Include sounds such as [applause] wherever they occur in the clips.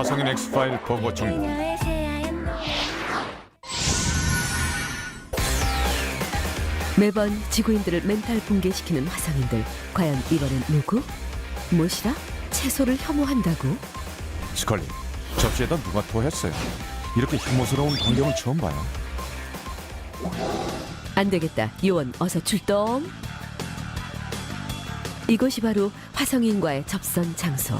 화성인 엑스파일 보고 중단. 새하얀 매번 지구인들을 멘탈 붕괴시키는 화성인들. 과연 이번엔 누구? 무엇이라? 채소를 혐오한다고? 스컬리, 접시에다 누가 토했어요? 이렇게 혐오스러운 광경을 처음 봐요. 안 되겠다. 요원 어서 출동. 이곳이 바로 화성인과의 접선 장소.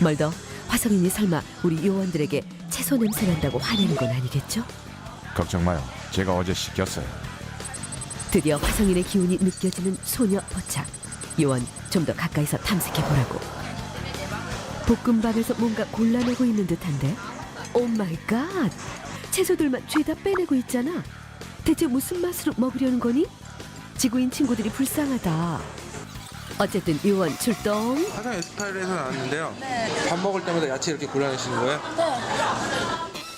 멀더 화성인이 설마 우리 요원들에게 채소 냄새 난다고 화내는 건 아니겠죠? 걱정 마요. 제가 어제 시켰어요. 드디어 화성인의 기운이 느껴지는 소녀 포착. 요원 좀 더 가까이서 탐색해 보라고. 볶음밥에서 뭔가 골라내고 있는 듯한데. 오 마이 갓. 채소들만 죄다 빼내고 있잖아. 대체 무슨 맛으로 먹으려는 거니? 지구인 친구들이 불쌍하다. 어쨌든 요원 출동. 화성 에스파일에서 나왔는데요. 밥 먹을 때마다 야채 이렇게 골라내시는 거예요?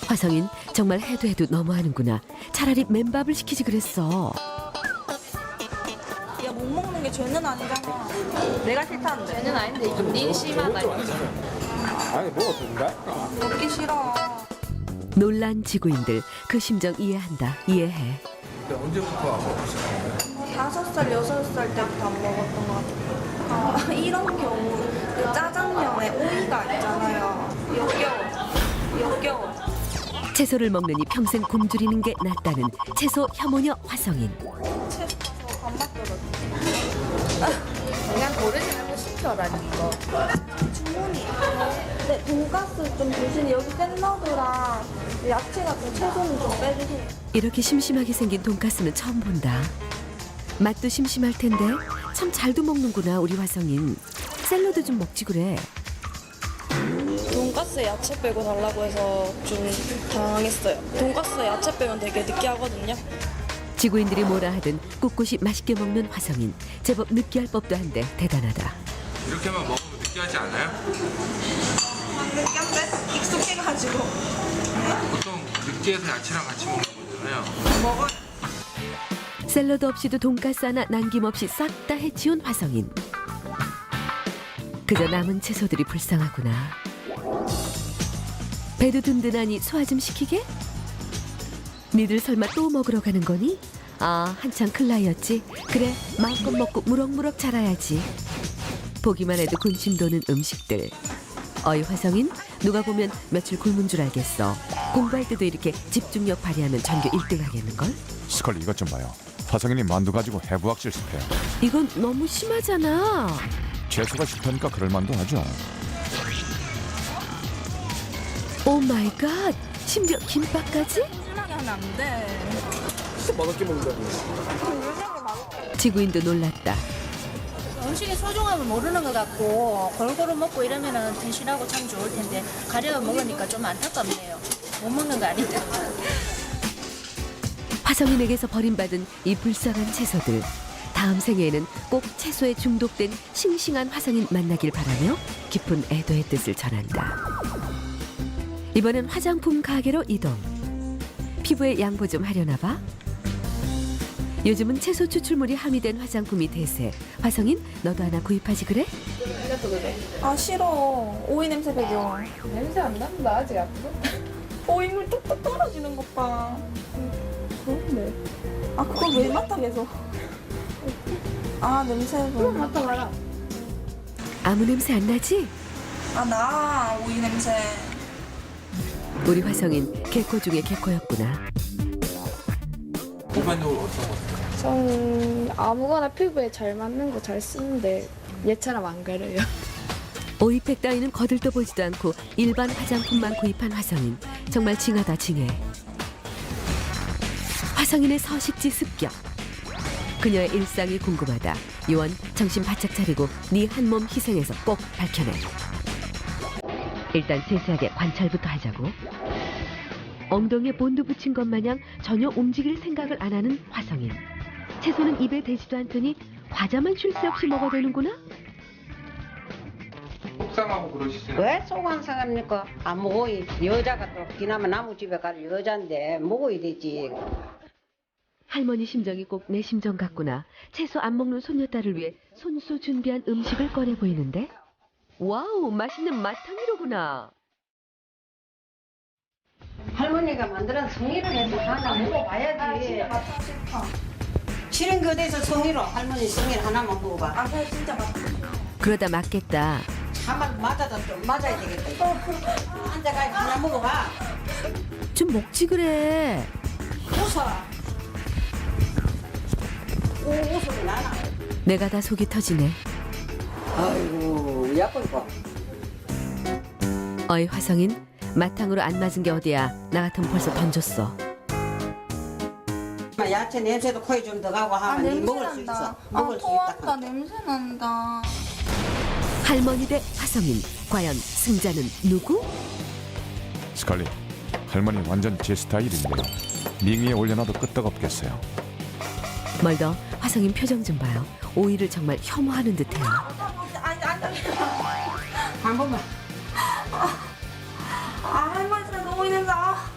화성인 정말 해도 해도 너무하는구나. 차라리 맨밥을 시키지 그랬어. 야 못 먹는 게 죄는 아니잖아. 내가 싫다는데. 얘는 아닌데 좀 민심하다 아니 뭐 된다? 먹기 싫어. 놀란 지구인들 그 심정 이해한다. 이해해. 언제부터 다섯 살 여섯 살 때부터 안 먹었던 것 같아. 아 이런 경우 그 짜장면에 오이가 있잖아요. 역겨워. 역겨워. 채소를 먹느니 평생 굶주리는 게 낫다는 채소 혐오녀 화성인. 채소 가서 밥맛 들어. 그냥 고르지 말고 시켜라니 이거 주문이. 네 돈가스 좀 주시니 여기 샐러드랑 야채 같은 채소는 좀 빼주세요. 이렇게 심심하게 생긴 돈가스는 처음 본다. 맛도 심심할 텐데 참 잘도 먹는구나 우리 화성인. 샐러드 좀 먹지 그래. 돈가스 야채 빼고 달라고 해서 좀 당황했어요. 돈가스 야채 빼면 되게 느끼하거든요. 지구인들이 뭐라 하든 꿋꿋이 맛있게 먹는 화성인. 제법 느끼할 법도 한데 대단하다. 이렇게만 먹으면 느끼하지 않아요? 느끼한데 익숙해가지고. 보통 느끼해서 야채랑 같이 먹는 거잖아요. 샐러드 없이도 돈가스 하나 남김없이 싹 다 해치운 화성인. 그저 남은 채소들이 불쌍하구나. 배도 든든하니 소화 좀 시키게? 니들 설마 또 먹으러 가는 거니? 아, 한창 클라이였지. 그래, 마음껏 먹고 무럭무럭 자라야지. 보기만 해도 군침 도는 음식들. 어이 화성인, 누가 보면 며칠 굶은 줄 알겠어. 공부할 때도 이렇게 집중력 발휘하면 전교 1등 하겠는걸? 스컬리 이것 좀 봐요. 화성인이 만두 가지고 해부학 실습해요. 이건 너무 심하잖아. 채소가 싫다니까 그럴 만도 하죠. 오 마이 갓. 심지어 김밥까지? 심하게 하면 안 돼. 지구인도 놀랐다. 음식의 소중함을 모르는 것 같고 골고루 먹고 이러면은 든실하고 참 좋을 텐데 가려 먹으니까 좀 안타깝네요 못 먹는 거 아닌데 화성인에게서 버림받은 이 불쌍한 채소들. 다음 생에는 꼭 채소에 중독된 싱싱한 화성인 만나길 바라며 깊은 애도의 뜻을 전한다. 이번엔 화장품 가게로 이동. 피부에 양보 좀 하려나 봐. 요즘은 채소 추출물이 함유된 화장품이 대세. 화성인 너도 하나 구입하지 그래? 아 싫어. 오이 냄새 배겨. 냄새 안 난다 아직 앞으로 [laughs] 오이물 뚝뚝 떨어지는 것 봐. 그런데. 아 그걸 왜 맡아 계속. 아 냄새도. 맡아 봐라 아무 냄새 안 나지? 아 나 오이 냄새. 우리 화성인 개코 중에 개코였구나. 일반적으로 어떤 거? 저는 아무거나 피부에 잘 맞는 거 잘 쓰는데 얘처럼 안 가려요. [laughs] 오이팩 따위는 거들떠 보지도 않고 일반 화장품만 구입한 화성인 정말 징하다 징해 화성인의 서식지 습격. 그녀의 일상이 궁금하다. 요원 정신 바짝 차리고 네 한 몸 희생해서 꼭 밝혀내. 일단 세세하게 관찰부터 하자고. 엉덩이에 본드 붙인 것 마냥 전혀 움직일 생각을 안 하는 화성인. 채소는 입에 대지도 않더니 과자만 쉴 새 없이 먹어대는구나? 속상하고 그러시지는 왜 속한 사람입니까? 안 먹어야 여자가 또 기나마 나무 집에 갈 여잔데 먹어야 되지. 할머니 심정이 꼭 내 심정 같구나. 채소 안 먹는 손녀딸을 위해 손수 준비한 음식을 꺼내 보이는데 와우, 맛있는 마탕이로구나. 할머니가 만들은 송이를 해서 하나 먹어봐야지. 싫은 거대에서 송이로 할머니 송이를 하나만 먹어봐. 아 그래 진짜 맛. 그러다 맞겠다. 한번 맞아도 좀 맞아야 되겠다. 앉아가 하나 먹어봐. 좀 먹지 그래. 웃어. 오, 웃음이 나나. 내가 다 속이 터지네. 아이고, 봐. 어이 화성인 마탕으로 안 맞은 게 어디야. 나 같으면 벌써 던졌어. 야채 냄새도 코에 좀 들어가고 아 하면 니 냄새 먹을 수. 있어. 아 먹을 수 토한다 있다. 냄새 난다. 할머니 대 화성인. 과연 승자는 누구? 스칼리, 할머니 완전 제 스타일인데요. 링 위에 올려놔도 끄떡없겠어요. 멀더 화성인 표정 좀 봐요. 오이를 정말 혐오하는 듯해요. 아니. 한 번만. 아 할머니 진짜 너무 냄새. 아,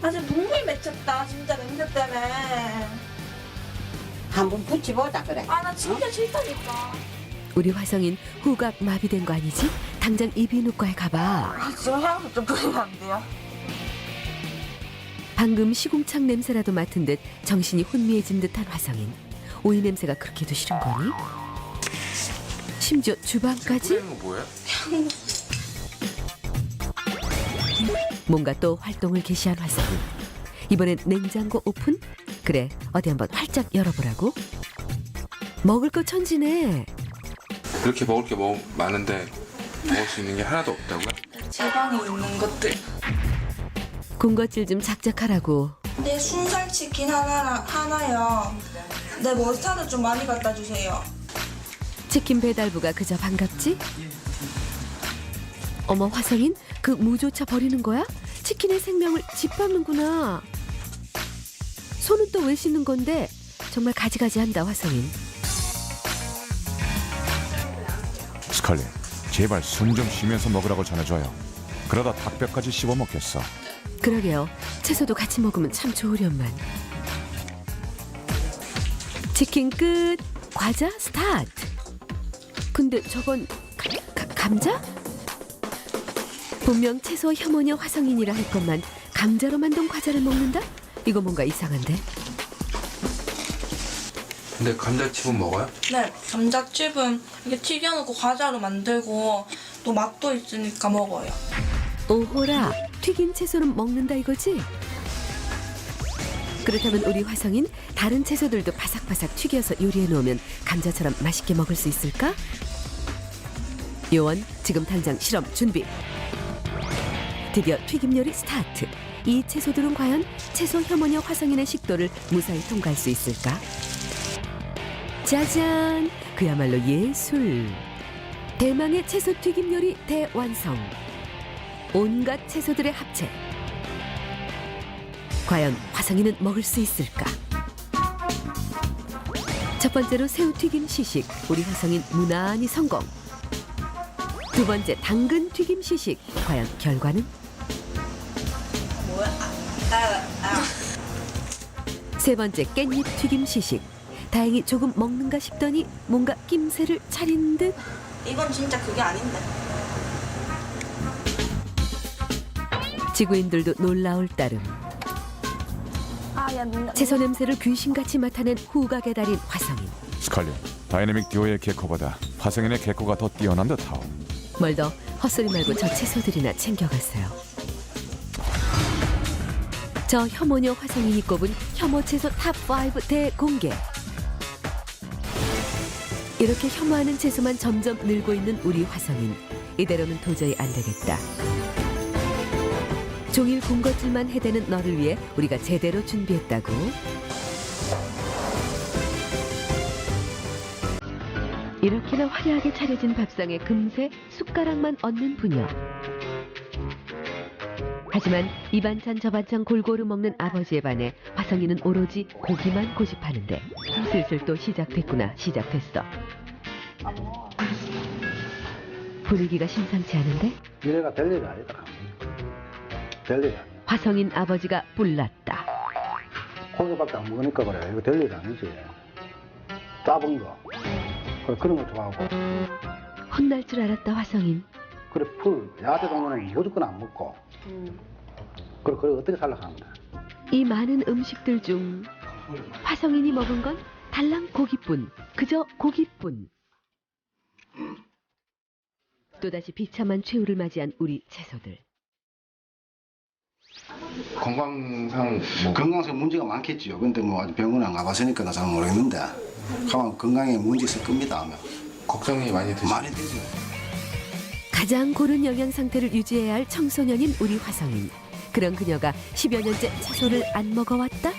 나 지금 눈물 맺혔다 진짜 냄새 때문에. 한번 붙여보자, 그래. 아 나 진짜 싫다니까. 우리 화성인 후각 마비된 거 아니지? 당장 이비인후과에 가봐. 아 지금 향수 좀 뿌리면 안 돼요? 방금 시궁창 냄새라도 맡은 듯 정신이 혼미해진 듯한 화성인. 오이 냄새가 그렇게도 싫은 거니? 심지어 주방까지? 거 뭐야? 뭔가 또 활동을 개시한 화성인. 이번엔 냉장고 오픈? 그래, 어디 한번 활짝 열어보라고? 먹을 거 천지네. 이렇게 먹을 게 뭐, 많은데 먹을 수 있는 게 하나도 없다고요? 지방이 있는 것들. 군것질 좀 작작하라고. 내 순살 치킨 하나랑 하나요. 내 머스타드 좀 많이 갖다 주세요. 치킨 배달부가 그저 반갑지? 어머 화성인 그 무조차 버리는 거야? 치킨의 생명을 짓밟는구나. 손은 또 왜 씻는 건데? 정말 가지가지한다 화성인. 스칼리, 제발 숨 좀 쉬면서 먹으라고 전해줘요. 그러다 닭뼈까지 씹어 먹겠어. 그러게요. 채소도 같이 먹으면 참 좋으련만. 치킨 끝. 과자 스타트. 근데 저건 가- 가- 감자? 분명 채소 혐오녀 화성인이라 할 것만 감자로 만든 과자를 먹는다? 이거 뭔가 이상한데? 근데 감자칩은 먹어요? 네, 감자칩은 이렇게 튀겨놓고 과자로 만들고 또 맛도 있으니까 먹어요. 오호라 튀긴 채소는 먹는다 이거지? 그렇다면 우리 화성인 다른 채소들도 바삭바삭 튀겨서 요리해 놓으면 감자처럼 맛있게 먹을 수 있을까? 요원 지금 당장 실험 준비. 드디어 튀김 요리 스타트. 이 채소들은 과연 채소 혐오녀 화성인의 식도를 무사히 통과할 수 있을까? 짜잔! 그야말로 예술. 대망의 채소 튀김 요리 대완성. 온갖 채소들의 합체. 과연 화성이는 먹을 수 있을까? 첫 번째로 새우 튀김 시식. 우리 화성인 무난히 성공. 두 번째 당근 튀김 시식. 과연 결과는? 세 번째 깻잎 튀김 시식. 다행히 조금 먹는가 싶더니 뭔가 낌새를 차린 듯 이건 진짜 그게 아닌데. 지구인들도 놀라울 따름. 채소 냄새를 귀신같이 맡아낸 후각의 달인 화성인. 스칼리, 다이내믹 듀오의 개코보다 화성인의 개코가 더 뛰어난 듯하오. 멀더 헛소리 말고 저 채소들이나 챙겨갔어요. 저 혐오녀 화성인이 꼽은 혐오 채소 탑5 대공개. 이렇게 혐오하는 채소만 점점 늘고 있는 우리 화성인. 이대로는 도저히 안 되겠다. 종일 군것질만 해대는 너를 위해 우리가 제대로 준비했다고. 이렇게나 화려하게 차려진 밥상에 금세 숟가락만 얹는 부녀. 하지만 이 반찬 저 반찬 골고루 먹는 아버지에 반해 화성이는 오로지 고기만 고집하는데 슬슬 또 시작됐구나 시작됐어. 분위기가 심상치 않은데 이래가 될 일이 아니다. 아니야. 화성인 아버지가 뿔났다. 고기밖에 안 먹으니까 그래. 이거 될 일이 아니지. 짜본 거. 그래, 그런 거 좋아하고. 혼날 줄 알았다 화성인. 그래 풀 야대 동료는 무조건 안 먹고. 그래 그래 어떻게 살려고 하는 거야? 이 많은 음식들 중 화성인이 먹은 건 달랑 고기뿐, 그저 고기뿐. 또다시 비참한 최후를 맞이한 우리 채소들. 건강상 뭐 건강상 문제가 많겠지요. 근데 뭐 아직 병원 안 가봤으니까 나 잘 모르겠는데 가면 건강에 문제 있을 겁니다. 하면 걱정이 많이 되시죠? 많이 되죠. 가장 고른 영양 상태를 유지해야 할 청소년인 우리 화성인. 그런 그녀가 10여 년째 채소를 안 먹어왔다?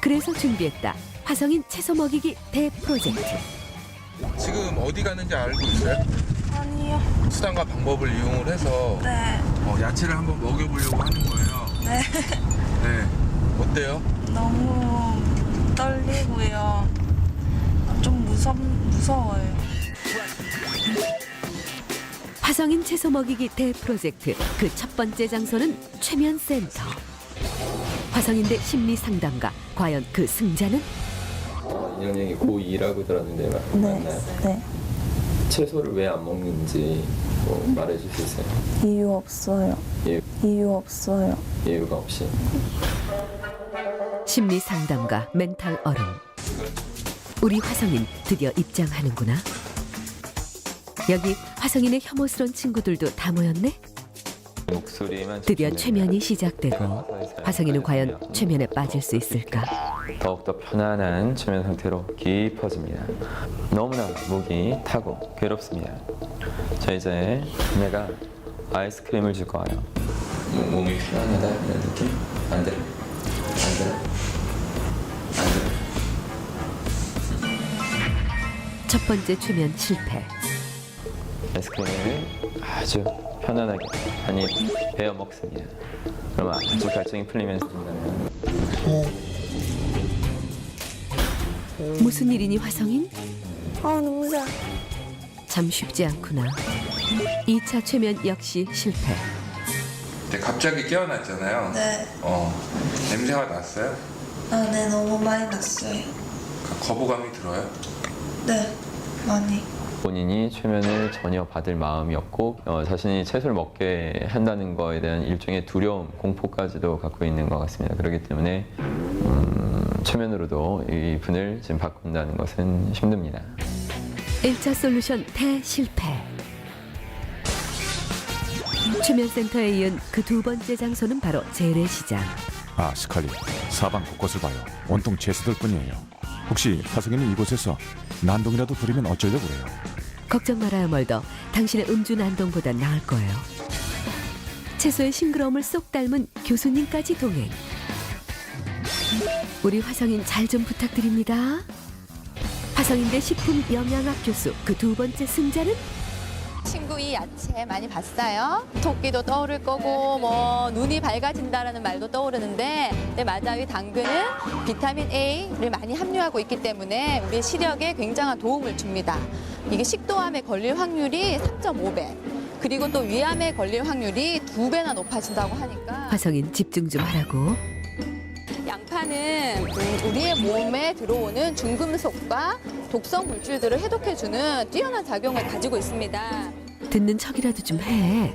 그래서 준비했다. 화성인 채소 먹이기 대프로젝트. 지금 어디 가는지 알고 있어요? 아니요. 수단과 방법을 이용을 해서 네. 어, 야채를 한번 먹여보려고 하는 거예요. 네. 네. 어때요? 너무 떨리고요. 좀 무섭, 무서워요. 화성인 채소 먹이기 대 프로젝트 그 첫 번째 장소는 최면 센터. 화성인대 심리 상담가 과연 그 승자는 인형이 고2라고 들었는데 마- 맞나요? 네. 채소를 왜 안 먹는지 뭐수 있어요? 이유 없어요. 이유, 이유 없어요. 이유가 없이 심리 상담가 멘탈 어른. 우리 화성인 드디어 입장하는구나. 여기 화성인의 혐오스러운 친구들도 다 모였네. 목소리만 드디어 최면이 시작되고 화성인은 과연 최면에 빠질 수 있을까? 더욱더 편안한 최면 상태로 깊어집니다. 너무나 목이 타고 괴롭습니다. 자 이제 내가 아이스크림을 줄 거예요. 뭐, 몸이 편안하다 이런 느낌? 안 돼? 안 돼? 안 돼? 첫 번째 최면 실패. 아이스크림을 아주 편안하게 한입 베어 먹습니다. 그러면 아주 갈증이 풀리면서 준다면 무슨 일이니 화성인? 아, 냄새. 참 쉽지 않구나. 2차 최면 역시 실패. 네, 갑자기 깨어났잖아요. 네. 어, 냄새가 났어요? 아, 네, 너무 많이 났어요. 그 거부감이 들어요? 네, 많이. 본인이 최면을 전혀 받을 마음이 없고 어, 자신이 채소를 먹게 한다는 거에 대한 일종의 두려움, 공포까지도 갖고 있는 것 같습니다. 그렇기 때문에 음, 최면으로도 이 분을 지금 바꾼다는 것은 힘듭니다. 1차 솔루션 대실패. 최면센터에 이은 그 두 번째 장소는 바로 재래시장. 아 스칼리 사방 곳곳을 봐요. 온통 채소들 뿐이에요. 혹시 화성인이 이곳에서 난동이라도 부리면 어쩌려고 그래요? 걱정 말아요 멀더. 당신의 음주 난동보단 나을 거예요. 채소의 싱그러움을 쏙 닮은 교수님까지 동행. 우리 화성인 잘 좀 부탁드립니다. 화성인대 식품 영양학 교수 그 두 번째 승자는 친구 이 야채 많이 봤어요? 토끼도 떠오를 거고 뭐 눈이 밝아진다라는 말도 떠오르는데 네 맞아요 이 당근은 비타민 A를 많이 함유하고 있기 때문에 우리 시력에 굉장한 도움을 줍니다 이게 식도암에 걸릴 확률이 3.5배 그리고 또 위암에 걸릴 확률이 두 배나 높아진다고 하니까 화성인 집중 좀 하라고. 양파는 음, 우리의 몸에 들어오는 중금속과 독성 물질들을 해독해주는 뛰어난 작용을 가지고 있습니다. 듣는 척이라도 좀 해.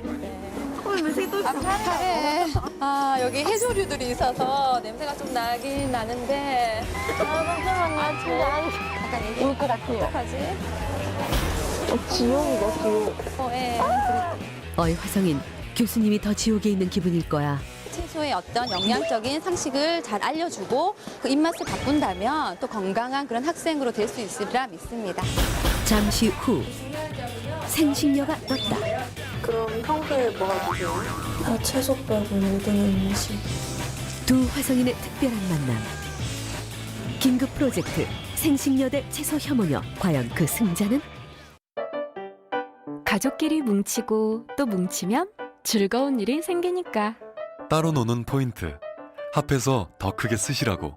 아파해. 아 여기 해조류들이 있어서 냄새가 좀 나긴 나는데. 아 잠깐만요. 약간 울것 같아요. 어떡하지? 지옥이다 지옥. 어, 예. 어이 화성인 교수님이 더 지옥에 있는 기분일 거야. 채소의 어떤 영양적인 상식을 잘 알려주고 그 입맛을 바꾼다면 또 건강한 그런 학생으로 될 수 있으리라 믿습니다. 잠시 후 생식녀가 떴다. 그럼 평소에 뭐 하세요? 아, 채소 빼고 모든 음식. 두 화성인의 특별한 만남. 긴급 프로젝트 생식녀 대 채소 혐오녀 과연 그 승자는? 가족끼리 뭉치고 또 뭉치면 즐거운 일이 생기니까. 따로 노는 포인트. 합해서 더 크게 쓰시라고.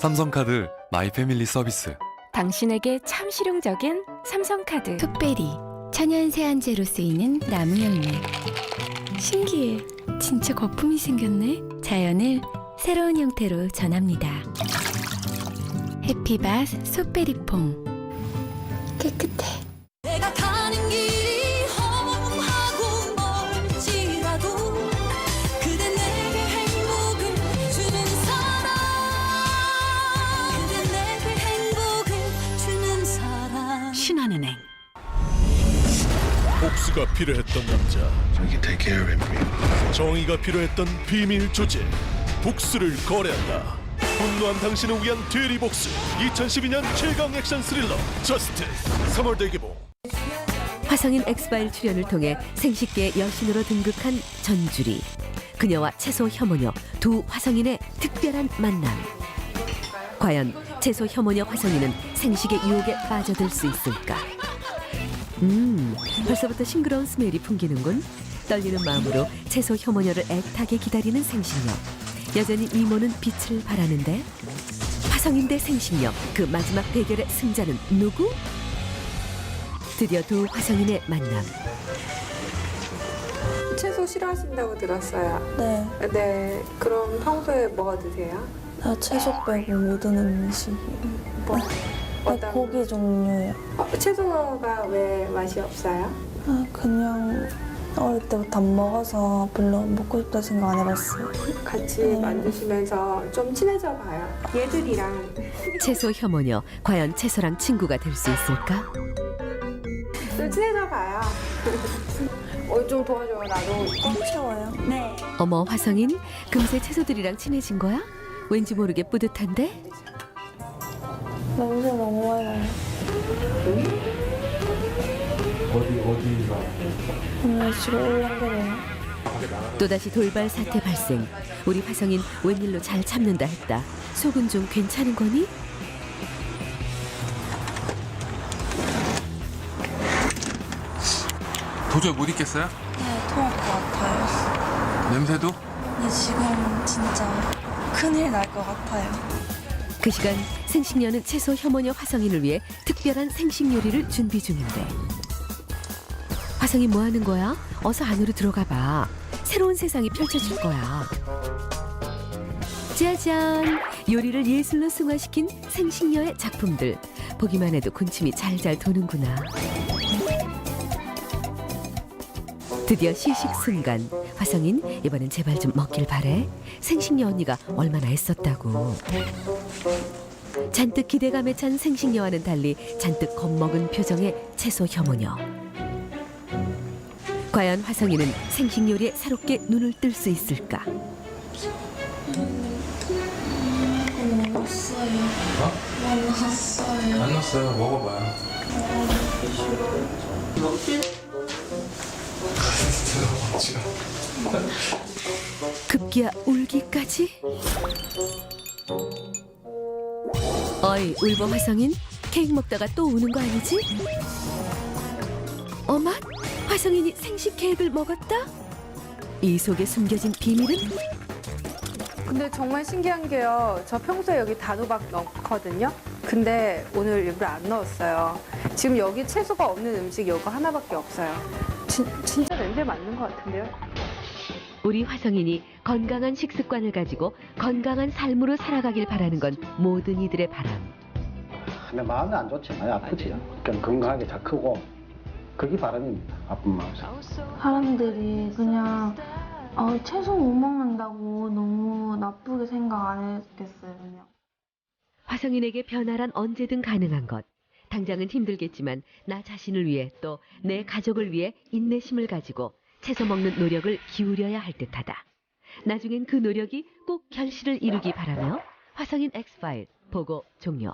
삼성카드 마이 패밀리 서비스. 당신에게 참 실용적인 삼성카드. 톡베리 천연 세안제로 쓰이는 나무 열매 신기해 진짜 거품이 생겼네 자연을 새로운 형태로 전합니다 해피바스 솥베리퐁 깨끗해 필요했던 남자 So we can take care of him for you. 정의가 필요했던 비밀 조직 복수를 거래한다 분노한 당신을 위한 되리 복수 2012년 최강 액션 스릴러 저스티스 3월 대개봉 화성인 엑스파일 출연을 통해 생식계 여신으로 등극한 전주리. 그녀와 채소 혐오녀 두 화성인의 특별한 만남. 과연 채소 혐오녀 화성인은 생식의 유혹에 빠져들 수 있을까? 음, 벌써부터 싱그러운 스멜이 풍기는군. 떨리는 마음으로 채소 혐오녀를 애타게 기다리는 생식녀. 여전히 이모는 빛을 발하는데 화성인 대 생식녀 그 마지막 대결의 승자는 누구? 드디어 두 화성인의 만남. 채소 싫어하신다고 들었어요. 네. 네. 그럼 평소에 뭐 드세요? 다 채소 빼고 모든 음식이. 뭐? 네, 고기 종류요. 어, 채소가 왜 맛이 없어요? 아, 그냥 어릴 때부터 안 먹어서 별로 먹고 싶다 생각 안 해봤어요. 같이 네. 만드시면서 좀 친해져 봐요. 얘들이랑 채소 혐오녀 과연 채소랑 친구가 될 수 있을까? 좀 친해져 봐요. [laughs] 어, 좀 도와줘요. 나도 꽉 채워요. 네. 어머 화성인 금세 채소들이랑 친해진 거야? 왠지 모르게 뿌듯한데? 냄새 너무 많이 나요. 어디 어디가? 오늘 지금 울렁거려요. 또다시 돌발 사태 발생. 우리 화성인 웬일로 잘 참는다 했다. 속은 좀 괜찮은 거니? 도저히 못 있겠어요? 네, 토할 것 같아요. 냄새도? 근데 지금 진짜 큰일 날 것 같아요. 그 시간 생식녀는 채소 혐오녀 화성인을 위해 특별한 생식 요리를 준비 중인데 화성인 뭐 하는 거야? 어서 안으로 들어가 봐. 새로운 세상이 펼쳐질 거야. 짜잔! 요리를 예술로 승화시킨 생식녀의 작품들. 보기만 해도 군침이 잘잘 도는구나. 드디어 시식 순간. 화성인 이번엔 제발 좀 먹길 바래. 생식녀 언니가 얼마나 애썼다고. 잔뜩 기대감에 찬 생식녀와는 달리 잔뜩 겁먹은 표정의 채소 혐오녀. 과연 화성인은 생식 요리에 새롭게 눈을 뜰 수 있을까? 왔어요. 어? 왔어요. 안 넣었어요. 먹어봐요. 급기야 울기까지? 어이 울보 화성인 케이크 먹다가 또 우는 거 아니지? 어맛 화성인이 생식 케이크를 먹었다? 이 속에 숨겨진 비밀은? 근데 정말 신기한 게요. 저 평소에 여기 단호박 넣거든요. 근데 오늘 일부러 안 넣었어요. 지금 여기 채소가 없는 음식이 이거 하나밖에 없어요. 진, 진짜 냄새 맞는 것 같은데요? 우리 화성인이 건강한 식습관을 가지고 건강한 삶으로 살아가길 바라는 건 모든 이들의 바람. 근데 마음이 안 좋지. 많이 아프지. 그러니까 건강하게 잘 크고 그게 바람입니다. 아픈 마음. 사람들이 그냥 어, 채소 못 먹는다고 너무 나쁘게 생각 안 했겠어요, 그냥. 화성인에게 변화란 언제든 가능한 것. 당장은 힘들겠지만 나 자신을 위해 또 내 가족을 위해 인내심을 가지고 채소 먹는 노력을 기울여야 할 듯하다. 나중엔 그 노력이 꼭 결실을 이루기 바라며 화성인 엑스파일 보고 종료.